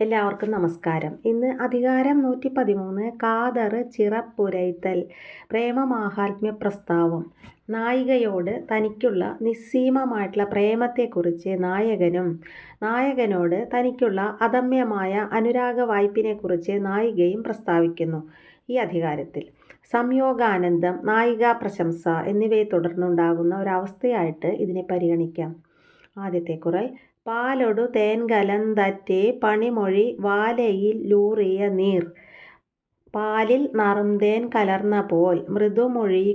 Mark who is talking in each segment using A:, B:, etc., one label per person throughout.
A: എല്ലാവർക്കും നമസ്കാരം. ഇന്ന് അധികാരം നൂറ്റി പതിമൂന്ന് കാതർ ചിറപ്പുരൈത്തൽ പ്രേമമാഹാത്മ്യ പ്രസ്താവം. നായികയോട് തനിക്കുള്ള നിസ്സീമമായിട്ടുള്ള പ്രേമത്തെക്കുറിച്ച് നായകനും നായകനോട് തനിക്കുള്ള അദമ്യമായ അനുരാഗ വായ്പിനെക്കുറിച്ച് നായികയും പ്രസ്താവിക്കുന്നു ഈ അധികാരത്തിൽ. സംയോഗാനന്ദം നായികാ പ്രശംസ എന്നിവയെ തുടർന്നുണ്ടാകുന്ന ഒരവസ്ഥയായിട്ട് ഇതിനെ പരിഗണിക്കാം. ആദ്യത്തെ കുറൽ പാലൊടു തേൻകലന്തറ്റേ പണിമൊഴി വാലയിൽ ലൂറിയ നീർ. പാലിൽ നറുംതേൻ കലർന്ന പോൽ മൃദുമൊഴി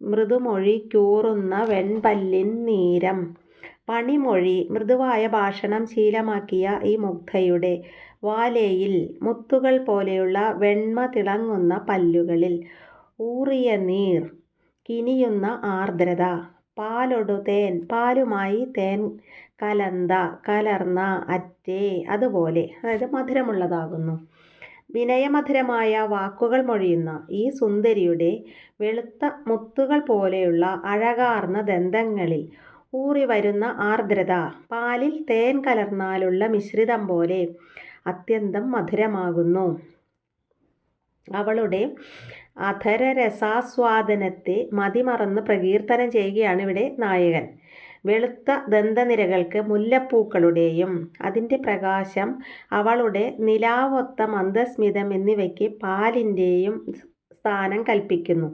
A: മൃദുമൊഴി കൂറുന്ന വെൺപല്ലിൻ നീരം. പണിമൊഴി മൃദുവായ ഭാഷണം ശീലമാക്കിയ ഈ മുഗ്ധയുടെ വാലയിൽ മുത്തുകൾ പോലെയുള്ള വെണ്മ തിളങ്ങുന്ന പല്ലുകളിൽ ഊറിയ നീർ കിനിയുന്ന ആർദ്രത. പാലൊടു തേൻ പാലുമായി തേൻ കലന്ത കലർന്ന അറ്റേ അതുപോലെ. അതായത് മധുരമുള്ളതാകുന്നു. വിനയമധുരമായ വാക്കുകൾ മൊഴിയുന്ന ഈ സുന്ദരിയുടെ വെളുത്ത മുത്തുകൾ പോലെയുള്ള അഴകാർന്ന ദന്തങ്ങളിൽ ഊറി വരുന്ന ആർദ്രത പാലിൽ തേൻ കലർന്നാലുള്ള മിശ്രിതം പോലെ അത്യന്തം മധുരമാകുന്നു. അവളുടെ അധരരസാസ്വാദനത്തെ മതിമറന്ന് പ്രകീർത്തനം ചെയ്യുകയാണ് ഇവിടെ നായകൻ. വെളുത്ത ദന്തനിരകൾക്ക് മുല്ലപ്പൂക്കളുടെയും അതിന്റെ പ്രകാശം അവളുടെ നിലാവൊത്ത മന്ദസ്മിതം എന്നിവയ്ക്ക് പാലിന്റെയും സ്ഥാനം കൽപ്പിക്കുന്നു.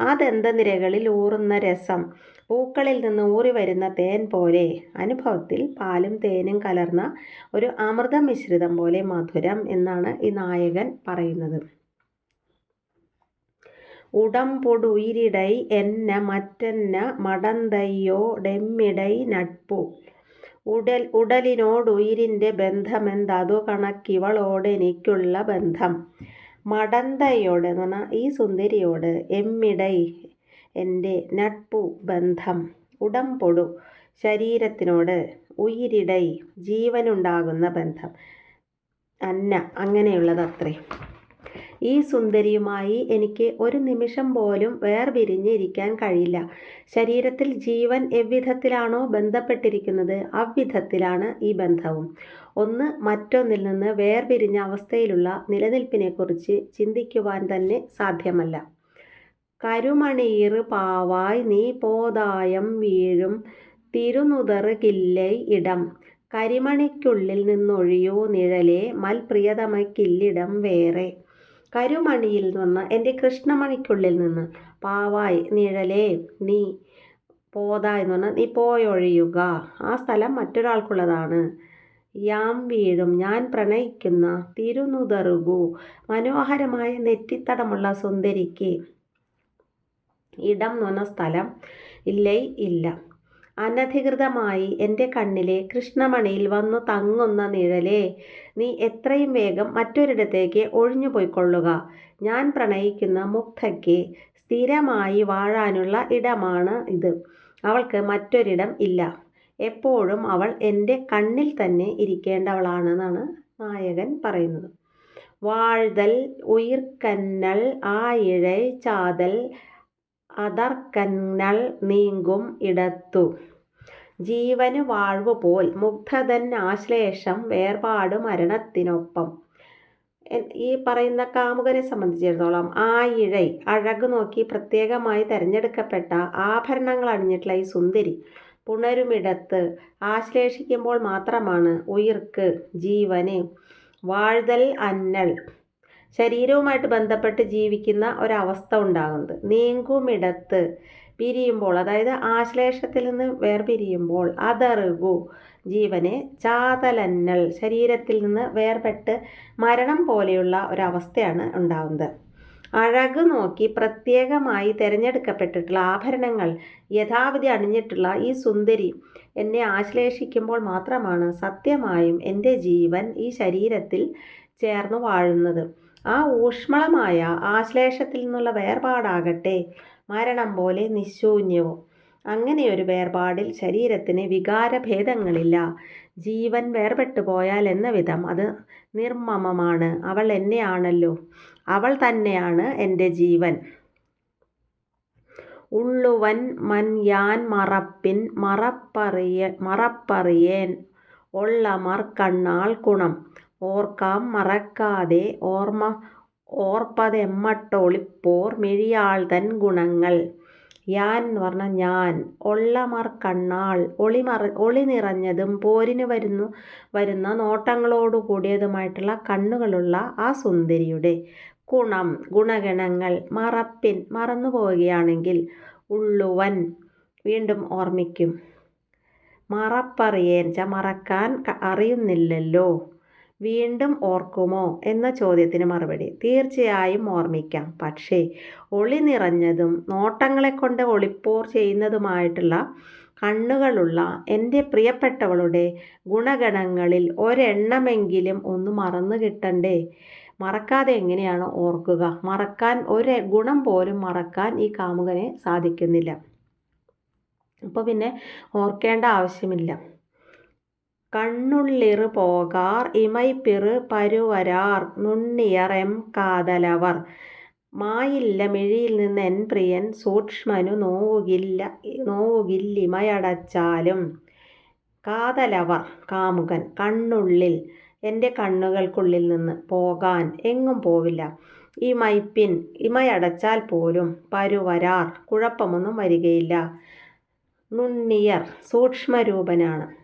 A: ആ ദന്തനിരകളിൽ ഊറുന്ന രസം പൂക്കളിൽ നിന്ന് ഊറി വരുന്ന തേൻ പോലെ അനുഭവത്തിൽ പാലും തേനും കലർന്ന ഒരു അമൃത മിശ്രിതം പോലെ മധുരം എന്നാണ് ഈ നായകൻ പറയുന്നത്. ഉടമ്പൊടുയിരിടൈ എന്ന മറ്റെന്ന മടന്തയ്യോ ഡെമ്മിടൈ നട്പു ഉടൽ ഉടലിനോടുയിരിന്റെ ബന്ധമെന്തതു കണക്കിവളോടെനിക്കുള്ള ബന്ധം. മടന്തയോട് എന്ന് പറഞ്ഞാൽ ഈ സുന്ദരിയോട് എമ്മിടൈ എന്റെ നട്പു ബന്ധം. ഉടമ്പൊടു ശരീരത്തിനോട് ഉയിരിടൈ ജീവനുണ്ടാകുന്ന ബന്ധം. അന്ന അങ്ങനെയുള്ളതത്രേ. ഈ സുന്ദരിയുമായി എനിക്ക് ഒരു നിമിഷം പോലും വേർപിരിഞ്ഞിരിക്കാൻ കഴിയില്ല. ശരീരത്തിൽ ജീവൻ എவ்விധത്തിലാണോ ബന്ധപ്പെട്ടിരിക്കുന്നത് അவ்விധത്തിലാണ് ഈ ബന്ധവും. ഒന്ന് മറ്റൊന്നിൽ നിന്ന് വേർപിരിഞ്ഞ അവസ്ഥയിലുള്ള നിലനിൽപ്പിനെക്കുറിച്ച് ചിന്തിക്കുവാൻ തന്നെ സാധ്യമല്ല. കരുമണീർ പാവായ് നീ പോതായം വീഴും തിരുനുതറുകില്ലേ ഇടം. കരിമണിക്കുള്ളിൽ നിന്നൊഴിയോ നിഴലേ മൽപ്രിയതമയ്ക്കില്ലിടം വേറെ. കരുമണിയിൽ നിന്ന് എന്റെ കൃഷ്ണമണിക്കുള്ളിൽ നിന്ന് പാവായി നിഴലേ നീ പോത എന്ന് പറഞ്ഞാൽ നീ പോയൊഴിയുക. ആ സ്ഥലം മറ്റൊരാൾക്കുള്ളതാണ്. യാം വീഴും. ഞാൻ പ്രണയിക്കുന്ന തിരുനുതറുകു. മനോഹരമായ നെറ്റിത്തടമുള്ള സുന്ദരിക്ക് ഇടം എന്ന് പറഞ്ഞ സ്ഥലം ഇല്ലേ? ഇല്ല. അനധികൃതമായി എന്റെ കണ്ണിലെ കൃഷ്ണമണിയിൽ വന്നു തങ്ങുന്ന നിഴലേ നീ എത്രയും വേഗം മറ്റൊരിടത്തേക്ക് ഒഴിഞ്ഞു പോയിക്കൊള്ളുക. ഞാൻ പ്രണയിക്കുന്ന മുഗ്ധയ്ക്ക് സ്ഥിരമായി വാഴാനുള്ള ഇടമാണ് ഇത്. അവൾക്ക് മറ്റൊരിടം ഇല്ല. എപ്പോഴും അവൾ എന്റെ കണ്ണിൽ തന്നെ ഇരിക്കേണ്ടവളാണെന്നാണ് നായകൻ പറയുന്നത്. വാഴ്തൽ ഉയിർക്കന്നൽ ആയിഴ ചാതൽ അതർക്കന്നൾ നീങ്കും ഇടത്തു. ജീവന് വാഴ്വു പോൽ മുഗ്ധതൻ ആശ്ലേഷം വേർപാട് മരണത്തിനൊപ്പം. ഈ പറയുന്ന കാമുകനെ സംബന്ധിച്ചിടത്തോളം ആ ഇഴൈ അഴക് നോക്കി പ്രത്യേകമായി തിരഞ്ഞെടുക്കപ്പെട്ട ആഭരണങ്ങൾ അണിഞ്ഞിട്ടുള്ള ഈ സുന്ദരി പുണരുമിടത്ത് ആശ്ലേഷിക്കുമ്പോൾ മാത്രമാണ് ഉയിർക്ക് ജീവന് വാഴ്തൽ അന്നൽ ശരീരവുമായിട്ട് ബന്ധപ്പെട്ട് ജീവിക്കുന്ന ഒരവസ്ഥ ഉണ്ടാകുന്നത്. നീങ്കുമിടത്ത് പിരിയുമ്പോൾ അതായത് ആശ്ലേഷത്തിൽ നിന്ന് വേർപിരിയുമ്പോൾ അതറുകു. ജീവനെ ചാതലന്നൽ ശരീരത്തിൽ നിന്ന് വേർപെട്ട് മരണം പോലെയുള്ള ഒരവസ്ഥയാണ് ഉണ്ടാകുന്നത് അഴക് നോക്കി പ്രത്യേകമായി തിരഞ്ഞെടുക്കപ്പെട്ടിട്ടുള്ള ആഭരണങ്ങൾ യഥാവിധി അണിഞ്ഞിട്ടുള്ള ഈ സുന്ദരി എന്നെ ആശ്ലേഷിക്കുമ്പോൾ മാത്രമാണ് സത്യമായും എന്റെ ജീവൻ ഈ ശരീരത്തിൽ ചേർന്ന് വാഴുന്നത്. ആ ഊഷ്മളമായ ആശ്ലേഷത്തിൽ നിന്നുള്ള വേർപാടാകട്ടെ മരണം പോലെ നിശൂന്യവും. അങ്ങനെയൊരു വേർപാടിൽ ശരീരത്തിന് വികാരഭേദങ്ങളില്ല. ജീവൻ വേർപെട്ടു പോയാൽ എന്ന വിധം അത് നിർമ്മമമാണ്. അവൾ എന്നെയാണല്ലോ. അവൾ തന്നെയാണ് എന്റെ ജീവൻ. ഉള്ളുവൻ മൻയാൻ മറപ്പിൻ മറപ്പറിയ മറപ്പറിയേൻ ഒള്ളമർ കണ്ണാൾ കുണം. ഓർക്കാം മറക്കാതെ ഓർമ്മ ഓർപ്പതെമ്മട്ടൊളിപ്പോർ മെഴിയാൾ തൻ ഗുണങ്ങൾ. യാൻ എന്ന് പറഞ്ഞാൽ ഞാൻ ഒള്ളമർ കണ്ണാൾ ഒളിമറ ഒളി നിറഞ്ഞതും പോരിന് വരുന്നു വരുന്ന നോട്ടങ്ങളോടു കൂടിയതുമായിട്ടുള്ള കണ്ണുകളുള്ള ആ സുന്ദരിയുടെ ഗുണം ഗുണഗണങ്ങൾ മറപ്പിൻ മറന്നു പോവുകയാണെങ്കിൽ ഉള്ളുവൻ വീണ്ടും ഓർമ്മിക്കും. മറപ്പറിയേൻ മറക്കാൻ അറിയുന്നില്ലല്ലോ. വീണ്ടും ഓർക്കുമോ എന്ന ചോദ്യത്തിന് മറുപടി. തീർച്ചയായും ഓർമ്മിക്കാം. പക്ഷേ ഒളി നിറഞ്ഞതും നോട്ടങ്ങളെ കൊണ്ട് ഒളിപ്പോർ ചെയ്യുന്നതുമായിട്ടുള്ള കണ്ണുകളുള്ള എന്റെ പ്രിയപ്പെട്ടവളുടെ ഗുണഗണങ്ങളിൽ ഒരെണ്ണമെങ്കിലും ഒന്ന് മറന്നു കിട്ടണ്ടേ? മറക്കാതെ എങ്ങനെയാണ് ഓർക്കുക? മറക്കാൻ ഒരു ഗുണം പോലും മറക്കാൻ ഈ കാമുകനെ സാധിക്കുന്നില്ല. അപ്പോൾ പിന്നെ ഓർക്കേണ്ട ആവശ്യമില്ല. കണ്ണുള്ളിറ് പോകാർ ഇമൈപ്പിറ് പരുവരാർ നുണ്ണിയർ എം കാതലവർ. മായില്ല മിഴിയിൽ നിന്ന് എൻ പ്രിയൻ സൂക്ഷ്മനു നോവുകില്ല നോവുകില്ലിമയടച്ചാലും. കാതലവർ കാമുകൻ കണ്ണുള്ളിൽ എന്റെ കണ്ണുകൾക്കുള്ളിൽ നിന്ന് പോകാൻ എങ്ങും പോവില്ല. ഈ മൈപ്പിൻ ഇമയടച്ചാൽ പോലും പരുവരാർ കുഴപ്പമൊന്നും വരികയില്ല. നുണ്ണിയർ സൂക്ഷ്മരൂപനാണ്.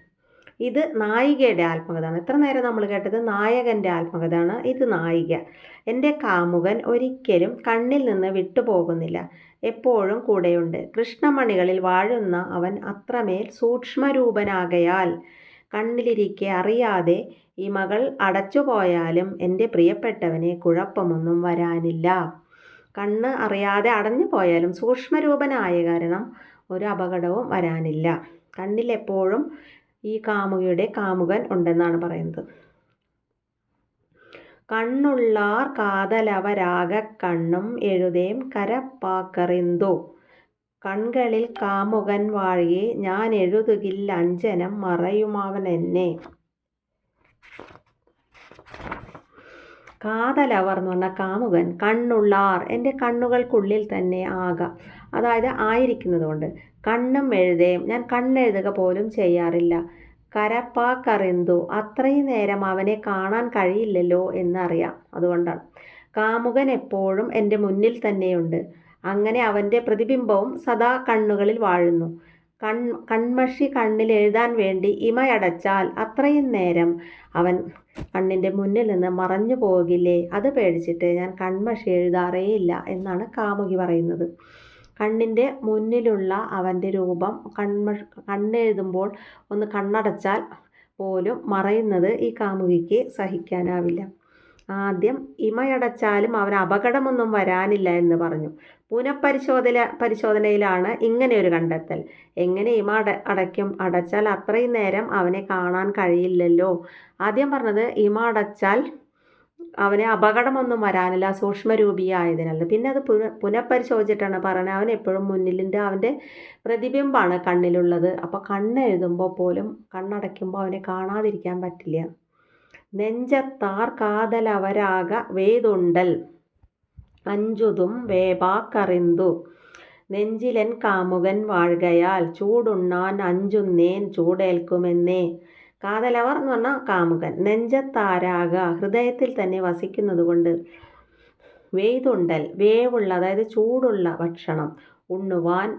A: ഇത് നായികയുടെ ആത്മകഥയാണ്. ഇത്ര നേരം നമ്മൾ കേട്ടത്? നായകന്റെ ആത്മകഥയാണ് ഇത് നായിക. എന്റെ കാമുകൻ ഒരിക്കലും കണ്ണിൽ നിന്ന് വിട്ടുപോകുന്നില്ല. എപ്പോഴും കൂടെയുണ്ട്. കൃഷ്ണമണികളിൽ വാഴുന്ന അവൻ അത്രമേൽ സൂക്ഷ്മരൂപനാകയാൽ കണ്ണിലിരിക്കെ അറിയാതെ ഈ മകൾ അടച്ചുപോയാലും എന്റെ പ്രിയപ്പെട്ടവനെ കുഴപ്പമൊന്നും വരാനില്ല. കണ്ണ് അറിയാതെ അടഞ്ഞു പോയാലും സൂക്ഷ്മരൂപനായ കാരണം ഒരു അപകടവും വരാനില്ല. കണ്ണിലെപ്പോഴും ഈ കാമുകിയുടെ കാമുകൻ ഉണ്ടെന്നാണ് പറയുന്നത്. കണ്ണുള്ളാർ കാതലവരാക കണ്ണും എഴുതേം കരപ്പാക്കറിന്തു. കൺകളിൽ കാമുകൻ വാഴിയെ ഞാൻ എഴുതുകില്ല അഞ്ജനം മറയുമാവൻ എന്നെ. കാതലവർ എന്ന് പറഞ്ഞ കാമുകൻ കണ്ണുള്ളാർ എന്റെ കണ്ണുകൾക്കുള്ളിൽ തന്നെ ആക. അതായത് ആയിരിക്കുന്നതുകൊണ്ട് കണ്ണും എഴുതേം ഞാൻ കണ്ണെഴുതുക പോലും ചെയ്യാറില്ല. കരപ്പാക്കറിന്തു അത്രയും നേരം അവനെ കാണാൻ കഴിയില്ലല്ലോ എന്നറിയാം. അതുകൊണ്ടാണ്. കാമുകൻ എപ്പോഴും എന്റെ മുന്നിൽ തന്നെയുണ്ട്. അങ്ങനെ അവന്റെ പ്രതിബിംബവും സദാ കണ്ണുകളിൽ വാഴുന്നു. കൺ കൺമഷി കണ്ണിൽ എഴുതാൻ വേണ്ടി ഇമയടച്ചാൽ അത്രയും നേരം അവൻ കണ്ണിന്റെ മുന്നിൽ നിന്ന് മറഞ്ഞു പോകില്ലേ? അത് പേടിച്ചിട്ട് ഞാൻ കൺമഷി എഴുതാറേ ഇല്ല എന്നാണ് കാമുകി പറയുന്നത്. കണ്ണിന്റെ മുന്നിലുള്ള അവന്റെ രൂപം കൺമ കണ്ണെഴുതുമ്പോൾ ഒന്ന് കണ്ണടച്ചാൽ പോലും മറയുന്നത് ഈ കാമുകിക്ക് സഹിക്കാനാവില്ല. ആദ്യം ഇമയടച്ചാലും അവന് അപകടമൊന്നും വരാനില്ല എന്ന് പറഞ്ഞു. പുനഃപരിശോധന പരിശോധനയിലാണ് ഇങ്ങനെ ഒരു കണ്ടെത്തൽ. എങ്ങനെ ഇമ അട അടയ്ക്കും? അടച്ചാൽ അത്രയും നേരം അവനെ കാണാൻ കഴിയില്ലല്ലോ. ആദ്യം പറഞ്ഞത് ഇമ അടച്ചാൽ അവന് അപകടമൊന്നും വരാനില്ല സൂക്ഷ്മരൂപിയായതിനാൽ. പിന്നെ അത് പുന പുനഃപരിശോധിച്ചിട്ടാണ് പറയുന്നത് അവൻ എപ്പോഴും മുന്നിലിന്റെ അവന്റെ പ്രതിബിംബമാണ് കണ്ണിലുള്ളത്. അപ്പോൾ കണ്ണെഴുതുമ്പോൾ പോലും കണ്ണടയ്ക്കുമ്പോൾ അവനെ കാണാതിരിക്കാൻ പറ്റില്ല. നെഞ്ചത്താർ കാതലവരാക വേതുണ്ടൽ അഞ്ചുതും വേപാക്കറിന്തു. നെഞ്ചിലൻ കാമുകൻ വാഴുകയാൽ ചൂടുണ്ണാൻ അഞ്ചുന്നേൻ ചൂടേൽക്കുമെന്നേ. കാതലവർ എന്ന് പറഞ്ഞാൽ കാമുകൻ. നെഞ്ചത്താരാക ഹൃദയത്തിൽ തന്നെ വസിക്കുന്നത് കൊണ്ട് വെയ്തുണ്ടൽ വേവുള്ള അതായത് ചൂടുള്ള ഭക്ഷണം ഉണ്ണുവാൻ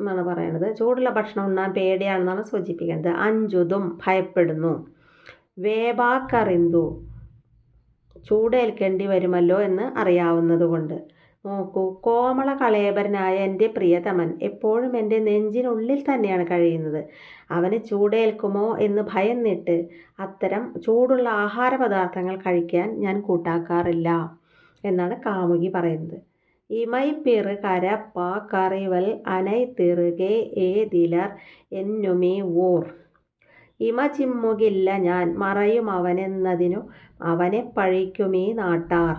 A: എന്നാണ് പറയുന്നത് ചൂടുള്ള ഭക്ഷണം ഉണ്ണാൻ പേടിയാണെന്നാണ് സൂചിപ്പിക്കുന്നത് അഞ്ചുതും ഭയപ്പെടുന്നു. വേവാക്കറിന്തു ചൂടേൽക്കേണ്ടി വരുമല്ലോ എന്ന് അറിയാവുന്നതുകൊണ്ട്. നോക്കൂ കോമള കളയപരനായ എന്റെ പ്രിയതമൻ എപ്പോഴും എന്റെ നെഞ്ചിനുള്ളിൽ തന്നെയാണ് കഴിയുന്നത്. അവന് ചൂടേൽക്കുമോ എന്ന് ഭയന്നിട്ട് അത്തരം ചൂടുള്ള ആഹാര പദാർത്ഥങ്ങൾ കഴിക്കാൻ ഞാൻ കൂട്ടാക്കാറില്ല എന്നാണ് കാമുകി പറയുന്നത്. ഇമൈപ്പിറ് കരപ്പ കറിവൽ ഏ ദിലർ എന്നുമേ ഊർ. ഇമ ചിമ്മുകില്ല ഞാൻ മറയും അവനെന്നതിനു അവനെ പഴിക്കുമീ നാട്ടാർ.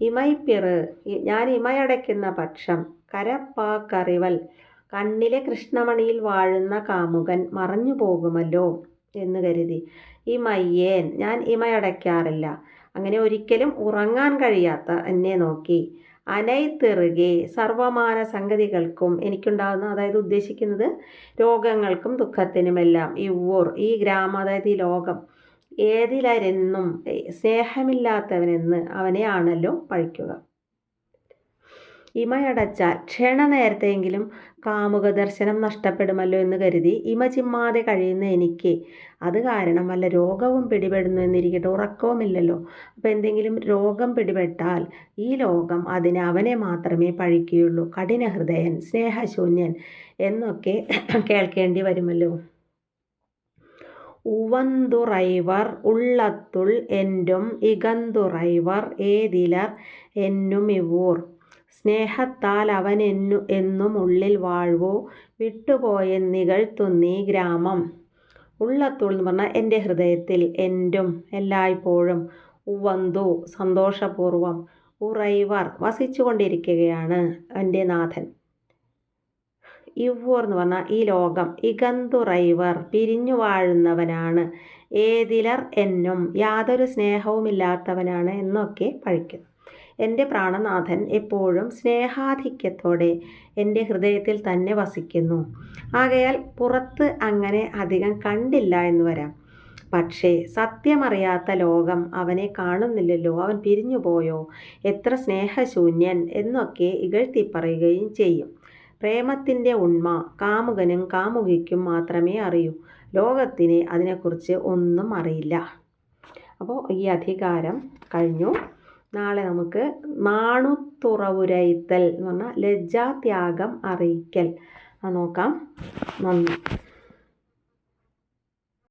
A: ഇമൈപ്പിറ് ഞാൻ ഇമയടയ്ക്കുന്ന പക്ഷം കരപ്പാക്കറിവൽ കണ്ണിലെ കൃഷ്ണമണിയിൽ വാഴുന്ന കാമുകൻ മറഞ്ഞു പോകുമല്ലോ എന്ന് കരുതി. ഇമയ്യേൻ ഞാൻ ഇമയടയ്ക്കാറില്ല അങ്ങനെ ഒരിക്കലും ഉറങ്ങാൻ കഴിയാത്ത എന്നെ നോക്കി. അനൈത്തിറുകെ സർവമാന സംഗതികൾക്കും എനിക്കുണ്ടാകുന്ന അതായത് ഉദ്ദേശിക്കുന്നത് രോഗങ്ങൾക്കും ദുഃഖത്തിനുമെല്ലാം ഈ ഊർ ഈ ഗ്രാമം അതായത് ഈ ലോകം ഏതിലരെന്നും സ്നേഹമില്ലാത്തവനെന്ന് അവനെ ആണല്ലോ പഴിക്കുക. ഇമയടച്ചാൽ ക്ഷണനേരത്തെങ്കിലും കാമുക ദർശനം നഷ്ടപ്പെടുമല്ലോ എന്ന് കരുതി ഇമ ചിമ്മാതെ കഴിയുന്ന എനിക്ക്. അത് കാരണം വല്ല രോഗവും പിടിപെടുന്നു എന്നിരിക്കട്ടെ ഉറക്കവുമില്ലല്ലോ. അപ്പോൾ എന്തെങ്കിലും രോഗം പിടിപെട്ടാൽ ഈ ലോകം അതിന് അവനെ മാത്രമേ പഴിക്കുകയുള്ളൂ. കഠിനഹൃദയൻ സ്നേഹശൂന്യൻ എന്നൊക്കെ കേൾക്കേണ്ടി വരുമല്ലോ. ഉവന്തുറൈവർ ഉള്ളത്തുൾ എന്റും ഇകന്തുറൈവർ ഏതിലർ എന്നും ഇവൂർ സ്നേഹത്താൽ അവൻ എന്നു ഉള്ളിൽ വാഴ്വോ? വിട്ടുപോയെന്നികഴ്ത്തുന്നീ ഗ്രാമം. ഉള്ളത്തുൾ എന്ന് പറഞ്ഞാൽ എന്റെ ഹൃദയത്തിൽ എന്റും എല്ലായ്പ്പോഴും ഉവന്തു സന്തോഷപൂർവം ഉറൈവർ വസിച്ചുകൊണ്ടിരിക്കുകയാണ് എന്റെ നാഥൻ. ഇവർ എന്ന് പറഞ്ഞാൽ ഈ ലോകം ഇകന്തുറൈവർ പിരിഞ്ഞു വാഴുന്നവനാണ്. ഏതിലർ എന്നും യാതൊരു സ്നേഹവുമില്ലാത്തവനാണ് എന്നൊക്കെ പഴിക്കുന്നു എന്റെ പ്രാണനാഥൻ എപ്പോഴും സ്നേഹാധിക്യത്തോടെ എന്റെ ഹൃദയത്തിൽ തന്നെ വസിക്കുന്നു. ആകയാൽ പുറത്ത് അങ്ങനെ അധികം കണ്ടില്ല എന്ന് വരാം. പക്ഷേ സത്യമറിയാത്ത ലോകം അവനെ കാണുന്നില്ലല്ലോ. അവൻ പിരിഞ്ഞുപോയോ എത്ര സ്നേഹശൂന്യൻ എന്നൊക്കെ ഇകഴ്ത്തി പറയുകയും ചെയ്യും. പ്രേമത്തിന്റെ ഉണ്മ കാമുകനും കാമുകിക്കും മാത്രമേ അറിയൂ. ലോകത്തിന് അതിനെക്കുറിച്ച് ഒന്നും അറിയില്ല. അപ്പോൾ ഈ അധികാരം കഴിഞ്ഞു. നാളെ നമുക്ക് നാണുത്തുറവുരയിത്തൽ എന്ന് പറഞ്ഞാൽ ലജ്ജാത്യാഗം അറിയിക്കൽ. അത് നോക്കാം. നന്ദി.